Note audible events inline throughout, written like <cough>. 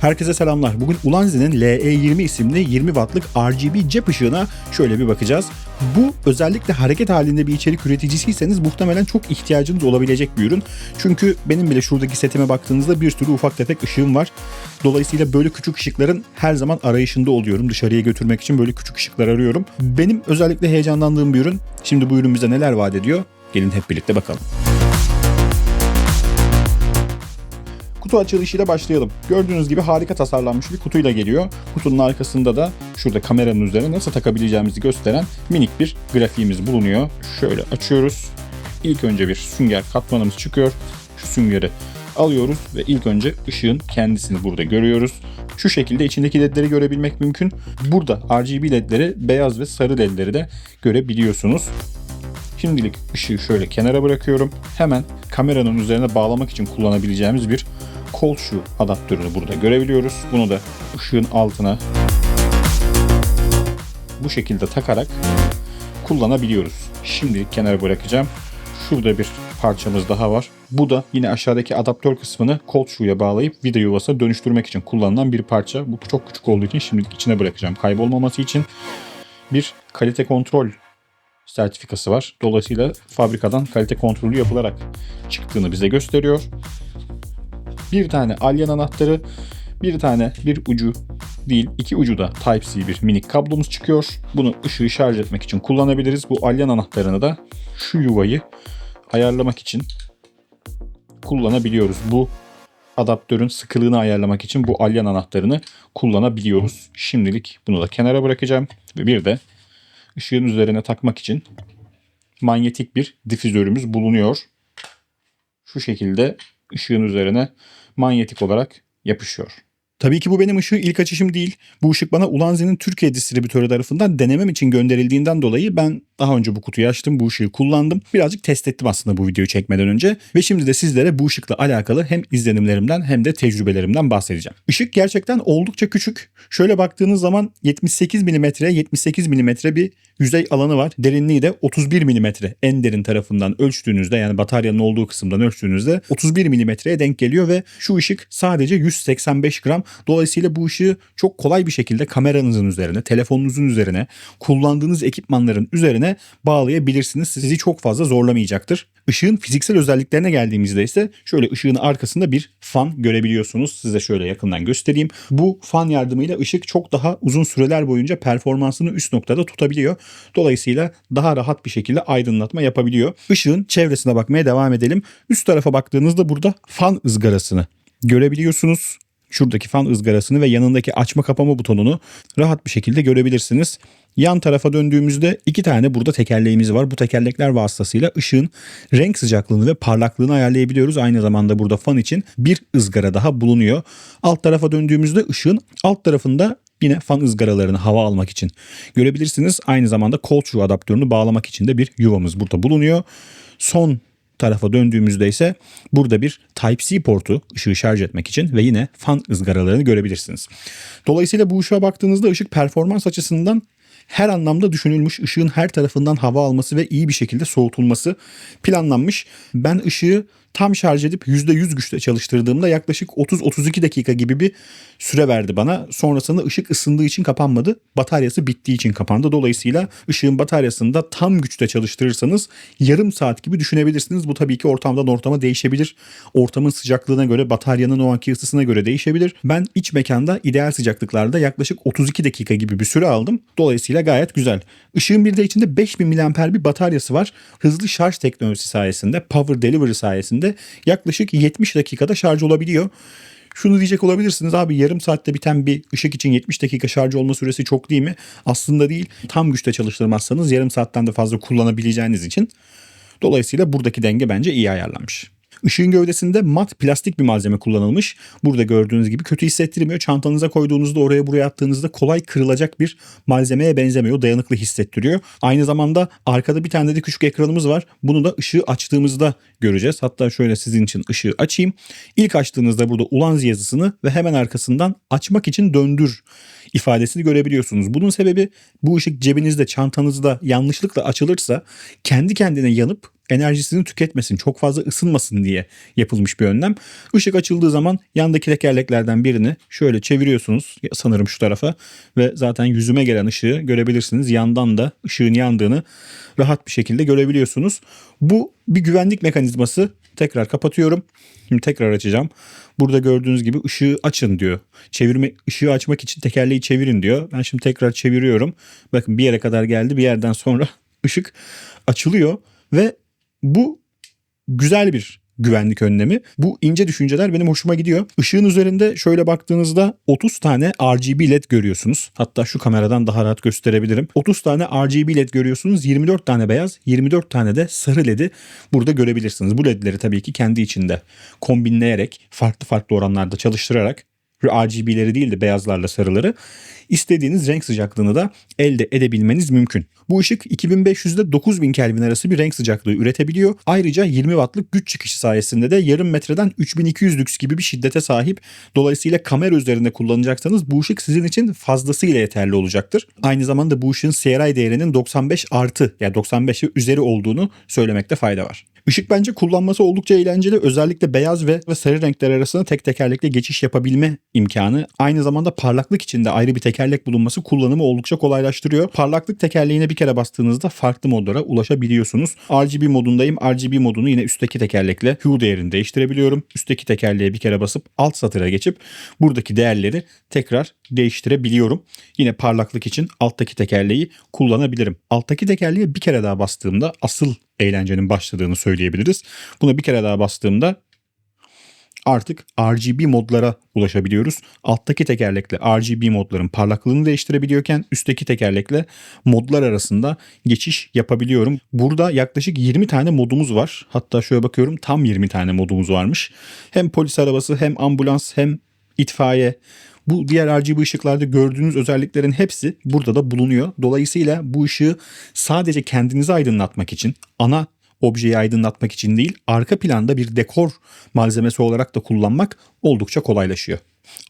Herkese selamlar. Bugün Ulanzi'nin LE20 isimli 20 wattlık RGB cep ışığına şöyle bir bakacağız. Bu özellikle hareket halinde bir içerik üreticisiyseniz muhtemelen çok ihtiyacınız olabilecek bir ürün. Çünkü benim bile şuradaki setime baktığınızda bir sürü ufak tefek ışığım var. Dolayısıyla böyle küçük ışıkların her zaman arayışında oluyorum. Dışarıya götürmek için böyle küçük ışıklar arıyorum. Benim özellikle heyecanlandığım bir ürün. Şimdi bu ürün bize neler vaat ediyor? Gelin hep birlikte bakalım. Kutu açılışıyla başlayalım. Gördüğünüz gibi harika tasarlanmış bir kutuyla geliyor. Kutunun arkasında da şurada kameranın üzerine nasıl takabileceğimizi gösteren minik bir grafiğimiz bulunuyor. Şöyle açıyoruz. İlk önce bir sünger katmanımız çıkıyor. Şu süngeri alıyoruz ve ilk önce ışığın kendisini burada görüyoruz. Şu şekilde içindeki ledleri görebilmek mümkün. Burada RGB ledleri, beyaz ve sarı ledleri de görebiliyorsunuz. Şimdilik ışığı şöyle kenara bırakıyorum. Hemen kameranın üzerine bağlamak için kullanabileceğimiz bir kol şu adaptörünü burada görebiliyoruz. Bunu da ışığın altına bu şekilde takarak kullanabiliyoruz. Şimdilik kenara bırakacağım. Şurada bir parçamız daha var. Bu da yine aşağıdaki adaptör kısmını kol şuya bağlayıp vida yuvasına dönüştürmek için kullanılan bir parça. Bu çok küçük olduğu için şimdilik içine bırakacağım. Kaybolmaması için bir kalite kontrol sertifikası var. Dolayısıyla fabrikadan kalite kontrolü yapılarak çıktığını bize gösteriyor. Bir tane alyan anahtarı, bir tane bir ucu değil iki ucu da Type-C bir minik kablomuz çıkıyor. Bunu ışığı şarj etmek için kullanabiliriz. Bu alyan anahtarını da şu yuvayı ayarlamak için kullanabiliyoruz. Bu adaptörün sıkılığını ayarlamak için bu alyan anahtarını kullanabiliyoruz. Şimdilik bunu da kenara bırakacağım. Ve bir de ışığın üzerine takmak için manyetik bir difüzörümüz bulunuyor. Şu şekilde ışığın üzerine manyetik olarak yapışıyor. Tabii ki bu benim ışığı ilk açışım değil. Bu ışık bana Ulanzi'nin Türkiye distribütörü tarafından denemem için gönderildiğinden dolayı ben daha önce bu kutuyu açtım, bu ışığı kullandım. Birazcık test ettim aslında bu videoyu çekmeden önce. Ve şimdi de sizlere bu ışıkla alakalı hem izlenimlerimden hem de tecrübelerimden bahsedeceğim. Işık gerçekten oldukça küçük. Şöyle baktığınız zaman 78 mm 78 mm bir yüzey alanı var. Derinliği de 31 mm en derin tarafından ölçtüğünüzde yani bataryanın olduğu kısımdan ölçtüğünüzde 31 mm'ye denk geliyor ve şu ışık sadece 185 gram. Dolayısıyla bu ışığı çok kolay bir şekilde kameranızın üzerine, telefonunuzun üzerine, kullandığınız ekipmanların üzerine bağlayabilirsiniz. Sizi çok fazla zorlamayacaktır. Işığın fiziksel özelliklerine geldiğimizde ise şöyle ışığın arkasında bir fan görebiliyorsunuz. Size şöyle yakından göstereyim. Bu fan yardımıyla ışık çok daha uzun süreler boyunca performansını üst noktada tutabiliyor. Dolayısıyla daha rahat bir şekilde aydınlatma yapabiliyor. Işığın çevresine bakmaya devam edelim. Üst tarafa baktığınızda burada fan ızgarasını görebiliyorsunuz. Şuradaki fan ızgarasını ve yanındaki açma kapama butonunu rahat bir şekilde görebilirsiniz. Yan tarafa döndüğümüzde iki tane burada tekerleğimiz var. Bu tekerlekler vasıtasıyla ışığın renk sıcaklığını ve parlaklığını ayarlayabiliyoruz. Aynı zamanda burada fan için bir ızgara daha bulunuyor. Alt tarafa döndüğümüzde ışığın alt tarafında yine fan ızgaralarını hava almak için görebilirsiniz. Aynı zamanda kol çuğu adaptörünü bağlamak için de bir yuvamız burada bulunuyor. Son tarafa döndüğümüzde ise burada bir Type-C portu ışığı şarj etmek için ve yine fan ızgaralarını görebilirsiniz. Dolayısıyla bu ışığa baktığınızda ışık performans açısından her anlamda düşünülmüş. ışığın her tarafından hava alması ve iyi bir şekilde soğutulması planlanmış. Ben ışığı tam şarj edip %100 güçle çalıştırdığımda yaklaşık 30-32 dakika gibi bir süre verdi bana. Sonrasında ışık ısındığı için kapanmadı. Bataryası bittiği için kapandı. Dolayısıyla ışığın bataryasını da tam güçte çalıştırırsanız yarım saat gibi düşünebilirsiniz. Bu tabii ki ortamdan ortama değişebilir. Ortamın sıcaklığına göre, bataryanın o anki ısısına göre değişebilir. Ben iç mekanda ideal sıcaklıklarda yaklaşık 32 dakika gibi bir süre aldım. Dolayısıyla gayet güzel. Işığın bir de içinde 5000 mAh bir bataryası var. Hızlı şarj teknolojisi sayesinde, power delivery sayesinde yaklaşık 70 dakikada şarj olabiliyor. Şunu diyecek olabilirsiniz abi yarım saatte biten bir ışık için 70 dakika şarj olma süresi çok değil mi? Aslında değil. Tam güçte çalıştırmazsanız yarım saatten de fazla kullanabileceğiniz için. Dolayısıyla buradaki denge bence iyi ayarlanmış. Işığın gövdesinde mat plastik bir malzeme kullanılmış. Burada gördüğünüz gibi kötü hissettirmiyor. Çantanıza koyduğunuzda oraya buraya attığınızda kolay kırılacak bir malzemeye benzemiyor. Dayanıklı hissettiriyor. Aynı zamanda arkada bir tane de küçük ekranımız var. Bunu da ışığı açtığımızda göreceğiz. Hatta şöyle sizin için ışığı açayım. İlk açtığınızda burada Ulanzi yazısını ve hemen arkasından açmak için döndür ifadesini görebiliyorsunuz. Bunun sebebi bu ışık cebinizde, çantanızda yanlışlıkla açılırsa kendi kendine yanıp enerjisini tüketmesin, çok fazla ısınmasın diye yapılmış bir önlem. Işık açıldığı zaman yandaki tekerleklerden birini şöyle çeviriyorsunuz sanırım şu tarafa ve zaten yüzüme gelen ışığı görebilirsiniz. Yandan da ışığın yandığını rahat bir şekilde görebiliyorsunuz. Bu bir güvenlik mekanizması. Tekrar kapatıyorum. Şimdi tekrar açacağım. Burada gördüğünüz gibi ışığı açın diyor. Çevirme ışığı açmak için tekerleği çevirin diyor. Ben şimdi tekrar çeviriyorum. Bakın bir yere kadar geldi. Bir yerden sonra <laughs> ışık açılıyor ve bu güzel bir güvenlik önlemi. Bu ince düşünceler benim hoşuma gidiyor. Işığın üzerinde şöyle baktığınızda 30 tane RGB led görüyorsunuz. Hatta şu kameradan daha rahat gösterebilirim. 30 tane RGB led görüyorsunuz. 24 tane beyaz, 24 tane de sarı ledi burada görebilirsiniz. Bu ledleri tabii ki kendi içinde kombinleyerek, farklı farklı oranlarda çalıştırarak RGB'leri değil de beyazlarla sarıları istediğiniz renk sıcaklığını da elde edebilmeniz mümkün. Bu ışık 2500 ile 9000 Kelvin arası bir renk sıcaklığı üretebiliyor. Ayrıca 20 wattlık güç çıkışı sayesinde de yarım metreden 3200 lüks gibi bir şiddete sahip. Dolayısıyla kamera üzerinde kullanacaksanız bu ışık sizin için fazlasıyla yeterli olacaktır. Aynı zamanda bu ışığın CRI değerinin 95 artı yani 95 ve üzeri olduğunu söylemekte fayda var. Işık bence kullanması oldukça eğlenceli. Özellikle beyaz ve, ve sarı renkler arasında tek tekerlekle geçiş yapabilme imkanı. Aynı zamanda parlaklık içinde ayrı bir tekerlek bulunması kullanımı oldukça kolaylaştırıyor. Parlaklık tekerleğine bir kere bastığınızda farklı modlara ulaşabiliyorsunuz. RGB modundayım. RGB modunu yine üstteki tekerlekle hue değerini değiştirebiliyorum. Üstteki tekerleğe bir kere basıp alt satıra geçip buradaki değerleri tekrar değiştirebiliyorum. Yine parlaklık için alttaki tekerleği kullanabilirim. Alttaki tekerleğe bir kere daha bastığımda asıl eğlencenin başladığını söyleyebiliriz. Buna bir kere daha bastığımda artık RGB modlara ulaşabiliyoruz. Alttaki tekerlekle RGB modların parlaklığını değiştirebiliyorken üstteki tekerlekle modlar arasında geçiş yapabiliyorum. Burada yaklaşık 20 tane modumuz var. Hatta şöyle bakıyorum tam 20 tane modumuz varmış. Hem polis arabası hem ambulans hem itfaiye bu diğer RGB ışıklarda gördüğünüz özelliklerin hepsi burada da bulunuyor. Dolayısıyla bu ışığı sadece kendinizi aydınlatmak için ana objeyi aydınlatmak için değil arka planda bir dekor malzemesi olarak da kullanmak oldukça kolaylaşıyor.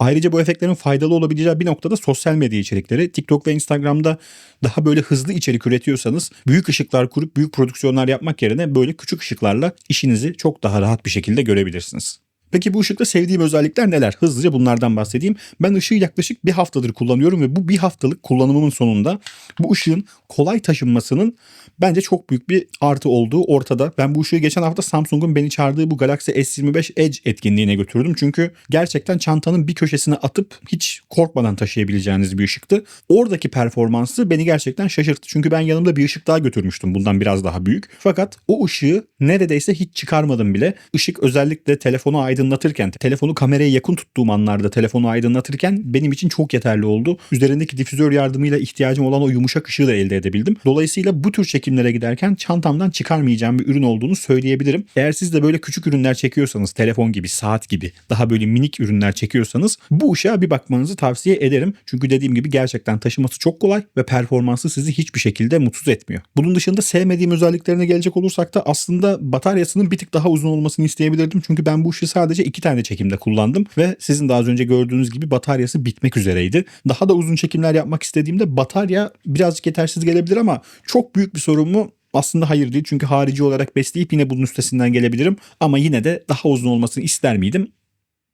Ayrıca bu efektlerin faydalı olabileceği bir noktada sosyal medya içerikleri. TikTok ve Instagram'da daha böyle hızlı içerik üretiyorsanız büyük ışıklar kurup büyük prodüksiyonlar yapmak yerine böyle küçük ışıklarla işinizi çok daha rahat bir şekilde görebilirsiniz. Peki bu ışıkta sevdiğim özellikler neler? Hızlıca bunlardan bahsedeyim. Ben ışığı yaklaşık bir haftadır kullanıyorum ve bu bir haftalık kullanımımın sonunda bu ışığın kolay taşınmasının bence çok büyük bir artı olduğu ortada. Ben bu ışığı geçen hafta Samsung'un beni çağırdığı bu Galaxy S25 Edge etkinliğine götürdüm. Çünkü gerçekten çantanın bir köşesine atıp hiç korkmadan taşıyabileceğiniz bir ışıktı. Oradaki performansı beni gerçekten şaşırttı. Çünkü ben yanımda bir ışık daha götürmüştüm bundan biraz daha büyük. Fakat o ışığı neredeyse hiç çıkarmadım bile. Işık özellikle telefonu aydınlatırken, telefonu kameraya yakın tuttuğum anlarda telefonu aydınlatırken benim için çok yeterli oldu. Üzerindeki difüzör yardımıyla ihtiyacım olan o yumuşak ışığı da elde edebildim. Dolayısıyla bu tür çekimlere giderken çantamdan çıkarmayacağım bir ürün olduğunu söyleyebilirim. Eğer siz de böyle küçük ürünler çekiyorsanız, telefon gibi, saat gibi, daha böyle minik ürünler çekiyorsanız bu ışığa bir bakmanızı tavsiye ederim. Çünkü dediğim gibi gerçekten taşıması çok kolay ve performansı sizi hiçbir şekilde mutsuz etmiyor. Bunun dışında sevmediğim özelliklerine gelecek olursak da aslında bataryasının bir tık daha uzun olmasını isteyebilirdim. Çünkü ben bu ışığı sadece iki tane çekimde kullandım ve sizin daha az önce gördüğünüz gibi bataryası bitmek üzereydi. Daha da uzun çekimler yapmak istediğimde batarya birazcık yetersiz gelebilir ama çok büyük bir sorun mu? Aslında hayır değil çünkü harici olarak besleyip yine bunun üstesinden gelebilirim. Ama yine de daha uzun olmasını ister miydim?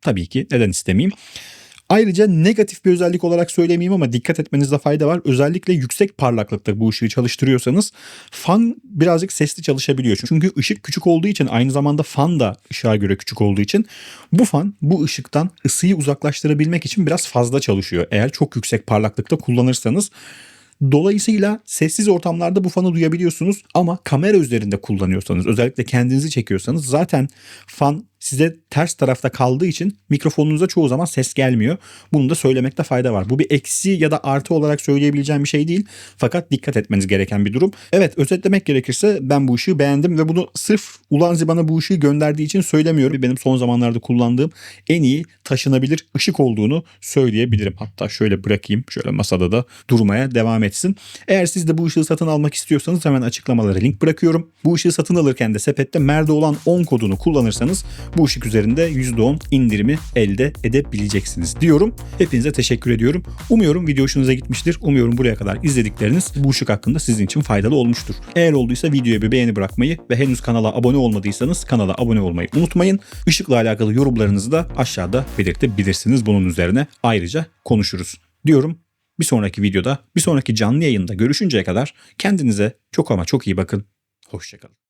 Tabii ki neden istemeyeyim. Ayrıca negatif bir özellik olarak söylemeyeyim ama dikkat etmenizde fayda var. Özellikle yüksek parlaklıkta bu ışığı çalıştırıyorsanız fan birazcık sesli çalışabiliyor. Çünkü ışık küçük olduğu için aynı zamanda fan da ışığa göre küçük olduğu için bu fan bu ışıktan ısıyı uzaklaştırabilmek için biraz fazla çalışıyor. Eğer çok yüksek parlaklıkta kullanırsanız Dolayısıyla sessiz ortamlarda bu fanı duyabiliyorsunuz ama kamera üzerinde kullanıyorsanız özellikle kendinizi çekiyorsanız zaten fan size ters tarafta kaldığı için mikrofonunuza çoğu zaman ses gelmiyor. Bunu da söylemekte fayda var. Bu bir eksi ya da artı olarak söyleyebileceğim bir şey değil. Fakat dikkat etmeniz gereken bir durum. Evet özetlemek gerekirse ben bu ışığı beğendim ve bunu sırf Ulanzi bana bu ışığı gönderdiği için söylemiyorum. Benim son zamanlarda kullandığım en iyi taşınabilir ışık olduğunu söyleyebilirim. Hatta şöyle bırakayım. Şöyle masada da durmaya devam etsin. Eğer siz de bu ışığı satın almak istiyorsanız hemen açıklamalara link bırakıyorum. Bu ışığı satın alırken de sepette merde olan 10 kodunu kullanırsanız bu ışık üzerinde %10 indirimi elde edebileceksiniz diyorum. Hepinize teşekkür ediyorum. Umuyorum video hoşunuza gitmiştir. Umuyorum buraya kadar izledikleriniz bu ışık hakkında sizin için faydalı olmuştur. Eğer olduysa videoya bir beğeni bırakmayı ve henüz kanala abone olmadıysanız kanala abone olmayı unutmayın. Işıkla alakalı yorumlarınızı da aşağıda belirtebilirsiniz. Bunun üzerine ayrıca konuşuruz diyorum. Bir sonraki videoda, bir sonraki canlı yayında görüşünceye kadar kendinize çok ama çok iyi bakın. Hoşçakalın.